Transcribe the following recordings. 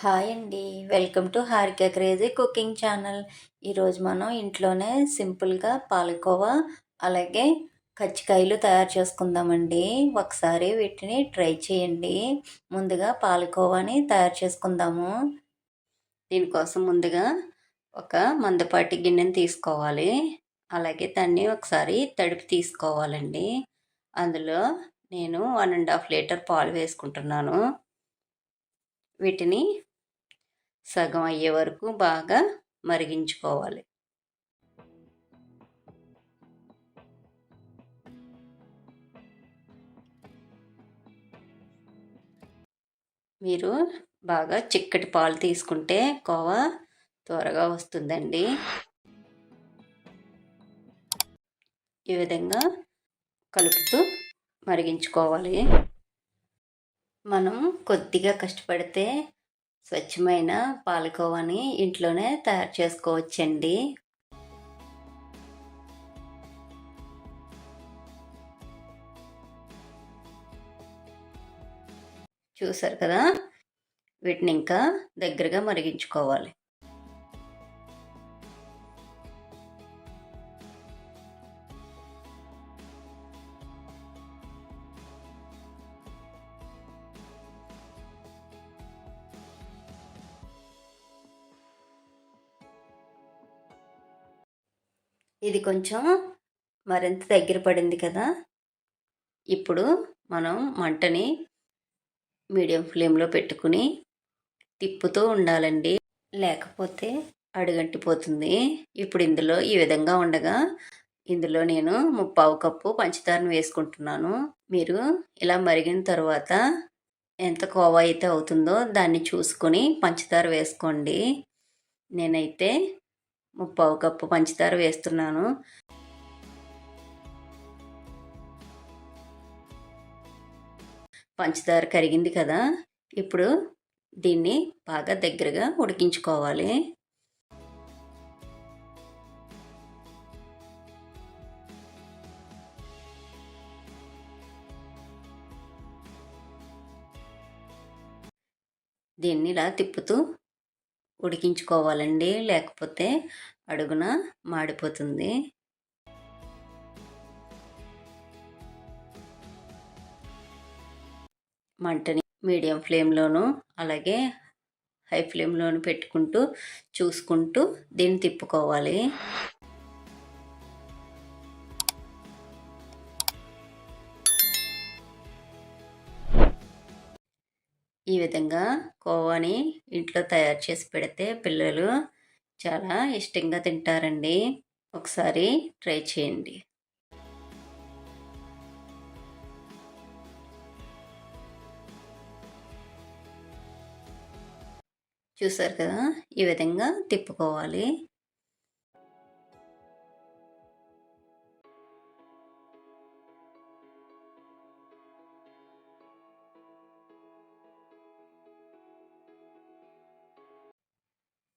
Hi అండి. Welcome to Harika crazy cooking channel. ఈరోజు మనం ఇంట్లోనే సింపుల్గా పాలకోవా అలాగే కచ్చికాయలు తయారు చేసుకుందామండి. ఒకసారి వీటిని ట్రై చేయండి. ముందుగా పాలకోవాని తయారు చేసుకుందాము. దీనికోసం ముందుగా ఒక మందపాటి గిన్నెని తీసుకోవాలి. అలాగే దాన్ని ఒకసారి తడిపి తీసుకోవాలండి. అందులో నేను వన్ అండ్ హాఫ్ లీటర్ పాలు వేసుకుంటున్నాను. వీటిని సగం అయ్యే వరకు బాగా మరిగించుకోవాలి. మీరు బాగా చిక్కటి పాలు తీసుకుంటే కోవా త్వరగా వస్తుందండి. ఈ విధంగా కలుపుతూ మరిగించుకోవాలి. మనం కొద్దిగా కష్టపడితే స్వచ్ఛమైన పాలకోవాని ఇంట్లోనే తయారు చేసుకోవచ్చండి. చూసారు కదా? వీటిని ఇంకా దగ్గరగా మరిగించుకోవాలి. ఇది కొంచెం మరింత దగ్గర పడింది కదా. ఇప్పుడు మనం మంటని మీడియం ఫ్లేమ్లో పెట్టుకుని తిప్పుతూ ఉండాలండి. లేకపోతే అడుగంటిపోతుంది. ఇప్పుడు ఇందులో ఈ విధంగా ఉండగా ఇందులో నేను ముప్పావు కప్పు పంచదారను వేసుకుంటున్నాను. మీరు ఇలా మరిగిన తర్వాత ఎంత కోవా అయితే అవుతుందో దాన్ని చూసుకొని పంచదార వేసుకోండి. నేనైతే ముప్పావు కప్పు పంచదార వేస్తున్నాను. పంచదార కరిగింది కదా ఇప్పుడు దీన్ని బాగా దగ్గరగా ఉడికించుకోవాలి. దీన్ని ఇలా తిప్పుతూ ఉడికించుకోవాలండి. లేకపోతే అడుగున మాడిపోతుంది. మంటని మీడియం ఫ్లేమ్లోను అలాగే హై ఫ్లేమ్లోను పెట్టుకుంటూ చూసుకుంటూ దీన్ని తిప్పుకోవాలి. ఈ విధంగా కోవాని ఇంట్లో తయారు చేసి పెడితే పిల్లలు చాలా ఇష్టంగా తింటారండి. ఒకసారి ట్రై చేయండి. చూసారు కదా? ఈ విధంగా తిప్పుకోవాలి.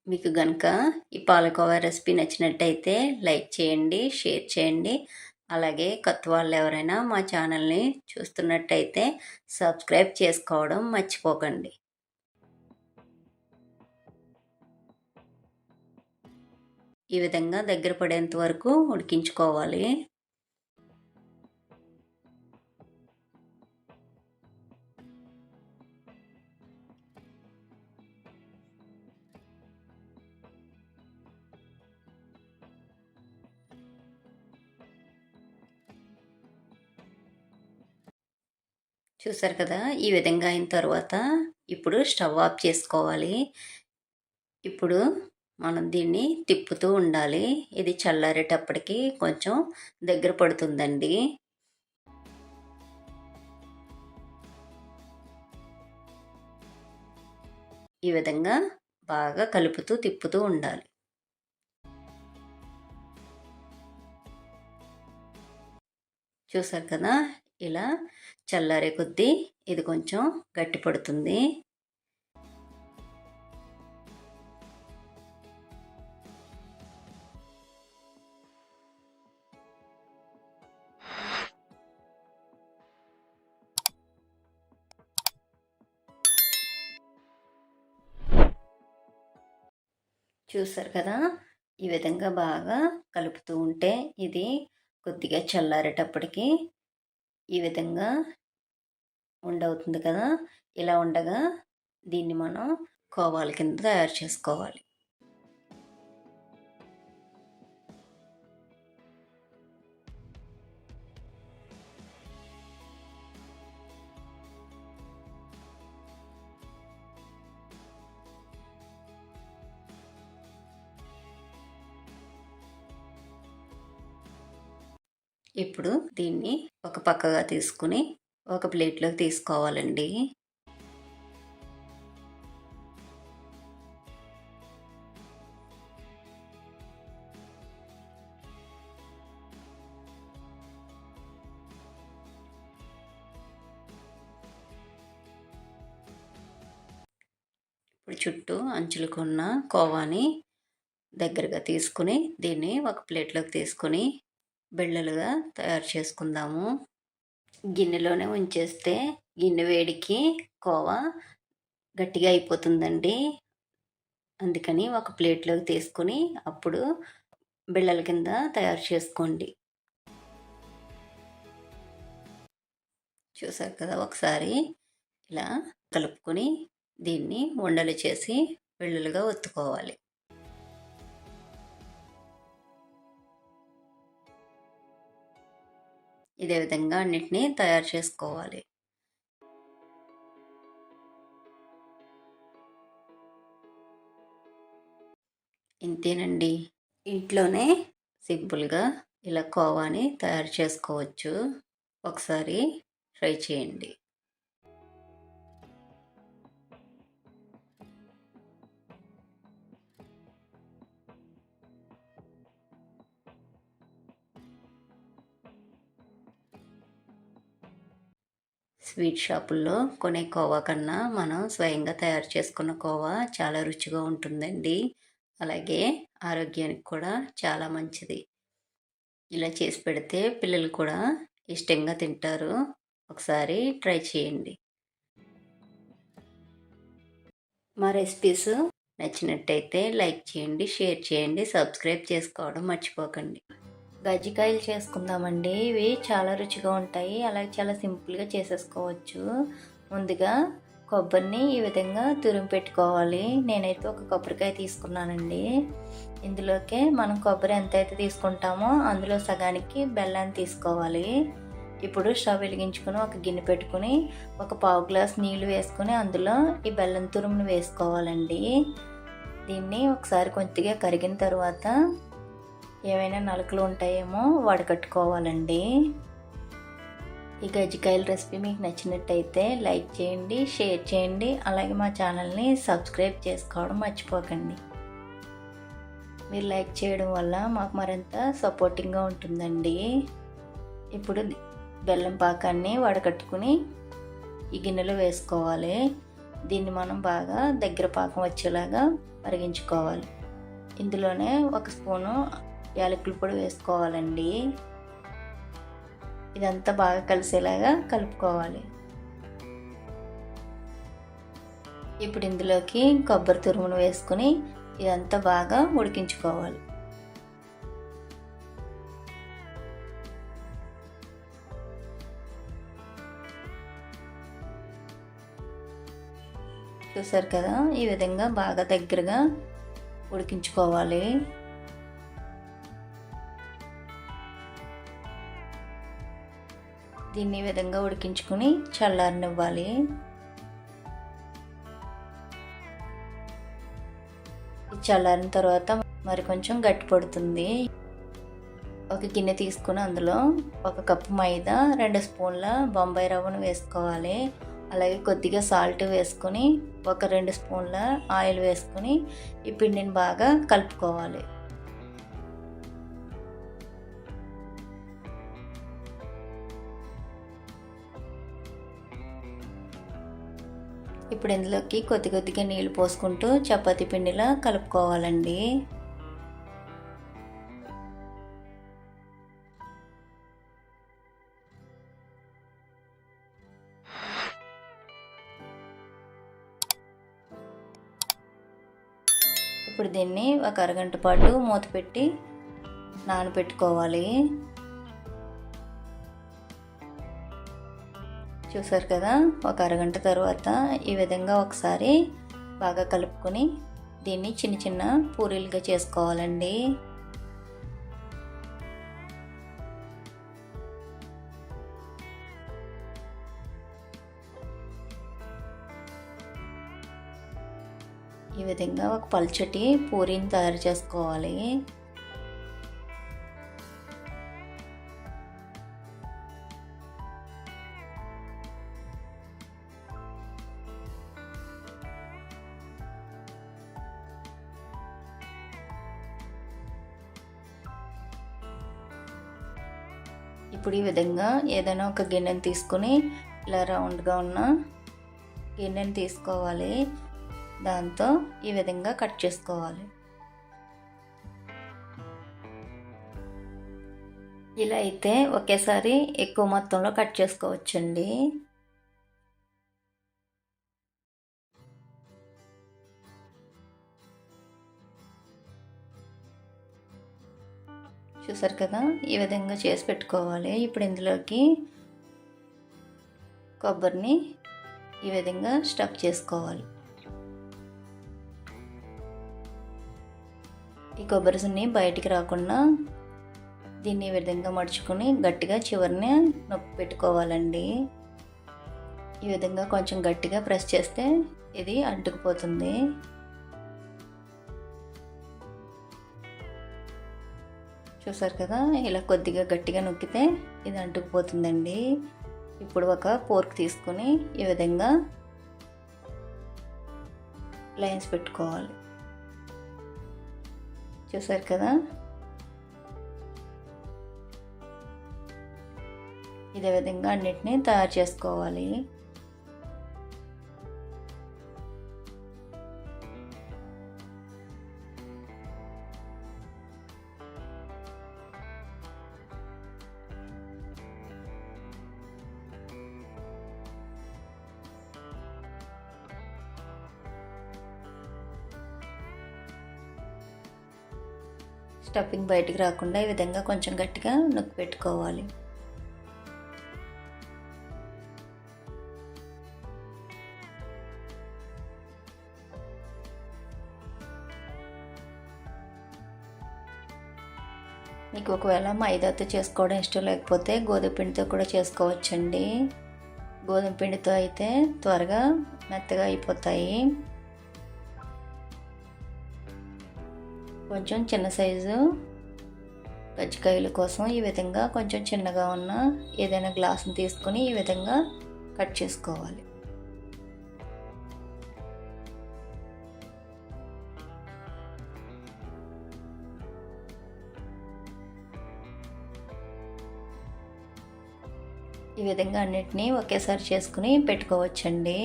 మీకు కనుక ఈ పాలకోవా రెసిపీ నచ్చినట్టయితే లైక్ చేయండి షేర్ చేయండి. అలాగే కొత్త వాళ్ళు ఎవరైనా మా ఛానల్ని చూస్తున్నట్టయితే సబ్స్క్రైబ్ చేసుకోవడం మర్చిపోకండి. ఈ విధంగా దగ్గర పడేంత వరకు ఉడికించుకోవాలి. చూసారు కదా? ఈ విధంగా అయిన తర్వాత ఇప్పుడు స్టవ్ ఆఫ్ చేసుకోవాలి. ఇప్పుడు మనం దీన్ని తిప్పుతూ ఉండాలి. ఇది చల్లారేటప్పటికి కొంచెం దగ్గర పడుతుందండి. ఈ విధంగా బాగా కలుపుతూ తిప్పుతూ ఉండాలి. చూసారు కదా? ఇలా చల్లారే కొద్దీ ఇది కొంచెం గట్టి పడుతుంది. చూసారు కదా? ఈ విధంగా బాగా కలుపుతూ ఉంటే ఇది కొద్దిగా చల్లారేటప్పటికి ఈ విధంగా ఉండవుతుంది కదా! ఇలా ఉండగా దీన్ని మనం కోవాల కింద తయారు చేసుకోవాలి. ఇప్పుడు దీన్ని ఒక పక్కగా తీసుకుని ఒక ప్లేట్లోకి తీసుకోవాలండి. ఇప్పుడు చుట్టూ అంచులకున్న కోవాని దగ్గరగా తీసుకుని దీన్ని ఒక ప్లేట్లోకి తీసుకొని బిళ్ళలుగా తయారు చేసుకుందాము. గిన్నెలోనే ఉంచేస్తే గిన్నె వేడికి కోవా గట్టిగా అయిపోతుందండి. అందుకని ఒక ప్లేట్లోకి తీసుకొని అప్పుడు బిళ్ళల కింద తయారు చేసుకోండి. చూసారు కదా ఒకసారి ఇలా కలుపుకొని దీన్ని ఉండలు చేసి బిళ్ళలుగా ఒత్తుకోవాలి. ఇదే విధంగా అన్నిటినీ తయారు చేసుకోవాలి. ఇంతేనండి. ఇంట్లోనే సింపుల్గా ఇలా కోవాని తయారు చేసుకోవచ్చు. ఒకసారి ట్రై చేయండి. స్వీట్ షాపుల్లో కొనే కోవా కన్నా మనం స్వయంగా తయారు చేసుకున్న కోవా చాలా రుచిగా ఉంటుందండి. అలాగే ఆరోగ్యానికి కూడా చాలా మంచిది. ఇలా చేసి పెడితే పిల్లలు కూడా ఇష్టంగా తింటారు. ఒకసారి ట్రై చేయండి. మా రెసిపీస్ నచ్చినట్టయితే లైక్ చేయండి షేర్ చేయండి సబ్స్క్రైబ్ చేసుకోవడం మర్చిపోకండి. గజ్జికాయలు చేసుకుందామండి. ఇవి చాలా రుచిగా ఉంటాయి. అలాగే చాలా సింపుల్గా చేసేసుకోవచ్చు. ముందుగా కొబ్బరిని ఈ విధంగా తురిమి పెట్టుకోవాలి. నేనైతే ఒక కొబ్బరికాయ తీసుకున్నానండి. ఇందులోకే మనం కొబ్బరి ఎంత అయితే తీసుకుంటామో అందులో సగానికి బెల్లాన్ని తీసుకోవాలి. ఇప్పుడు స్టవ్ వెలిగించుకుని ఒక గిన్నె పెట్టుకుని ఒక పావు గ్లాస్ నీళ్ళు వేసుకుని అందులో ఈ బెల్లం తురుమును వేసుకోవాలండి. దీన్ని ఒకసారి కొద్దిగా కరిగిన తర్వాత ఏమైనా నలుకలు ఉంటాయేమో వడకట్టుకోవాలండి ఈ గజ్జికాయల రెసిపీ మీకు నచ్చినట్టయితే లైక్ చేయండి షేర్ చేయండి అలాగే మా ఛానల్ని సబ్స్క్రైబ్ చేసుకోవడం మర్చిపోకండి. మీరు లైక్ చేయడం వల్ల మాకు మరింత సపోర్టింగ్గా ఉంటుందండి. ఇప్పుడు బెల్లం పాకాన్ని వడకట్టుకుని ఈ గిన్నెలో వేసుకోవాలి. దీన్ని మనం బాగా దగ్గర పాకం వచ్చేలాగా మరిగించుకోవాలి. ఇందులోనే ఒక స్పూను యాలకుల పొడి వేసుకోవాలండి. ఇదంతా బాగా కలిసేలాగా కలుపుకోవాలి. ఇప్పుడు ఇందులోకి కొబ్బరి తురుమును వేసుకుని ఇదంతా బాగా ఉడికించుకోవాలి. చూసారు కదా? ఈ విధంగా బాగా దగ్గరగా ఉడికించుకోవాలి. దీన్ని ఈ విధంగా ఉడికించుకుని చల్లారనివ్వాలి. చల్లారిన తర్వాత మరి కొంచెం గట్టి పడుతుంది. ఒక గిన్నె తీసుకుని అందులో ఒక కప్పు మైదా రెండు స్పూన్ల బొంబాయి రవ్వను వేసుకోవాలి. అలాగే కొద్దిగా సాల్ట్ వేసుకొని ఒక రెండు స్పూన్ల ఆయిల్ వేసుకొని ఈ పిండిని బాగా కలుపుకోవాలి. ఇప్పుడు ఇందులోకి కొద్ది కొద్దిగా నీళ్ళు పోసుకుంటూ చపాతీ పిండిలా కలుపుకోవాలండి. ఇప్పుడు దీన్ని ఒక అరగంట పాటు మూత పెట్టి నానబెట్టుకోవాలి. చూసారు కదా? ఒక అరగంట తర్వాత ఈ విధంగా ఒకసారి బాగా కలుపుకొని దీన్ని చిన్న చిన్న పూరీలుగా చేసుకోవాలండి. ఈ విధంగా ఒక పల్చటి పూరీని తయారు చేసుకోవాలి. ఇప్పుడు ఈ విధంగా ఏదైనా ఒక గిన్నెను తీసుకొని ఇలా రౌండ్గా ఉన్న గిన్నెను తీసుకోవాలి. దాంతో ఈ విధంగా కట్ చేసుకోవాలి. ఇలా అయితే ఒకేసారి ఎక్కువ మొత్తంలో కట్ చేసుకోవచ్చండి. చూసారు కదా? ఈ విధంగా చేసి పెట్టుకోవాలి. ఇప్పుడు ఇందులోకి కొబ్బరిని ఈ విధంగా స్టఫ్ చేసుకోవాలి. ఈ కొబ్బరిని బయటికి రాకుండా దీన్ని ఈ విధంగా మడుచుకొని గట్టిగా చివరిని నొప్పి పెట్టుకోవాలండి. ఈ విధంగా కొంచెం గట్టిగా ప్రెస్ చేస్తే ఇది అంటుకుపోతుంది. చూసారు కదా? ఇలా కొద్దిగా గట్టిగా నొక్కితే ఇది అంటుకుపోతుందండి. ఇప్పుడు ఒక పోర్క్ తీసుకొని ఈ విధంగా లైన్స్ పెట్టుకోవాలి. చూసారు కదా? ఇదే విధంగా అన్నిటినీ తయారు చేసుకోవాలి. స్టఫింగ్ బయటకు రాకుండా ఈ విధంగా కొంచెం గట్టిగా నొక్కి పెట్టుకోవాలి. మీకు ఒకవేళ మైదాతో చేసుకోవడం ఇష్టం లేకపోతే గోధుమ పిండితో కూడా చేసుకోవచ్చండి. గోధుమ పిండితో అయితే త్వరగా మెత్తగా అయిపోతాయి. కొంచెం చిన్న సైజు కజ్జికాయల కోసం ఈ విధంగా కొంచెం చిన్నగా ఉన్న ఏదైనా గ్లాసుని తీసుకొని ఈ విధంగా కట్ చేసుకోవాలి. ఈ విధంగా అన్నిటినీ ఒకేసారి చేసుకుని పెట్టుకోవచ్చండి.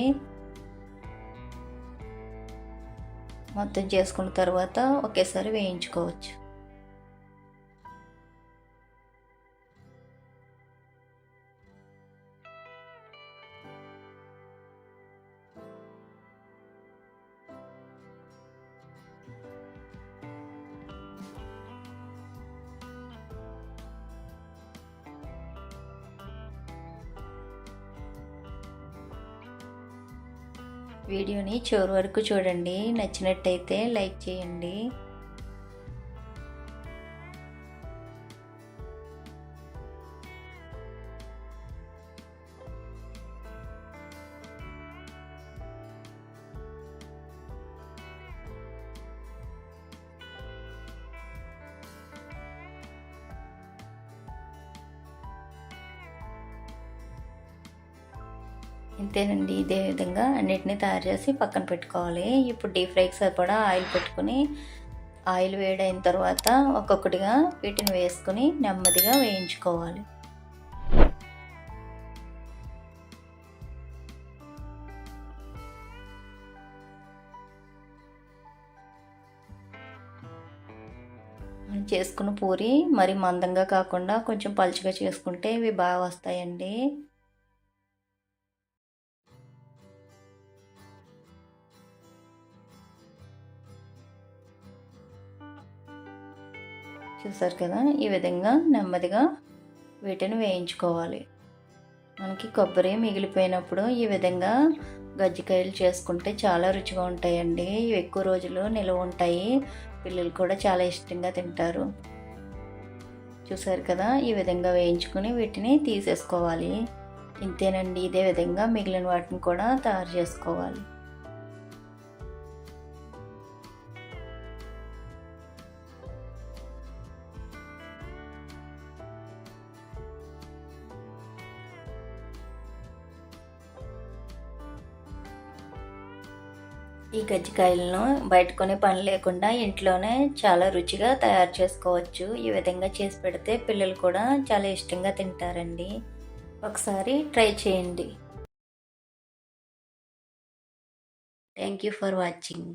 మొత్తం చేసుకున్న తర్వాత ఒకేసారి వేయించుకోవచ్చు. చివరి వరకు చూడండి. నచ్చినట్టయితే లైక్ చేయండి. ఇంతేనండి ఇదే విధంగా అన్నిటినీ తయారు చేసి పక్కన పెట్టుకోవాలి. ఇప్పుడు డీప్ ఫ్రైకి సరిపడా ఆయిల్ పెట్టుకుని ఆయిల్ వేడైన తర్వాత ఒక్కొక్కటిగా వీటిని వేసుకుని నెమ్మదిగా వేయించుకోవాలి. చేసుకున్న పూరి మరి మందంగా కాకుండా కొంచెం పలుచగా చేసుకుంటే ఇవి బాగా వస్తాయండి. చూసారు కదా? ఈ విధంగా నెమ్మదిగా వీటిని వేయించుకోవాలి. మనకి కొబ్బరి మిగిలిపోయినప్పుడు ఈ విధంగా గజ్జికాయలు చేసుకుంటే చాలా రుచిగా ఉంటాయండి. ఇవి ఎక్కువ రోజులు నిల్వ ఉంటాయి. పిల్లలు కూడా చాలా ఇష్టంగా తింటారు. చూసారు కదా? ఈ విధంగా వేయించుకుని వీటిని తీసేసుకోవాలి. ఇంతేనండి. ఇదే విధంగా మిగిలిన వాటిని కూడా తయారు చేసుకోవాలి. ఈ గజ్జికాయలను బయట కొనే పని లేకుండా ఇంట్లోనే చాలా రుచిగా తయారు చేసుకోవచ్చు. ఈ విధంగా చేసి పెడితే పిల్లలు కూడా చాలా ఇష్టంగా తింటారండి. ఒకసారి ట్రై చేయండి. Thank you for watching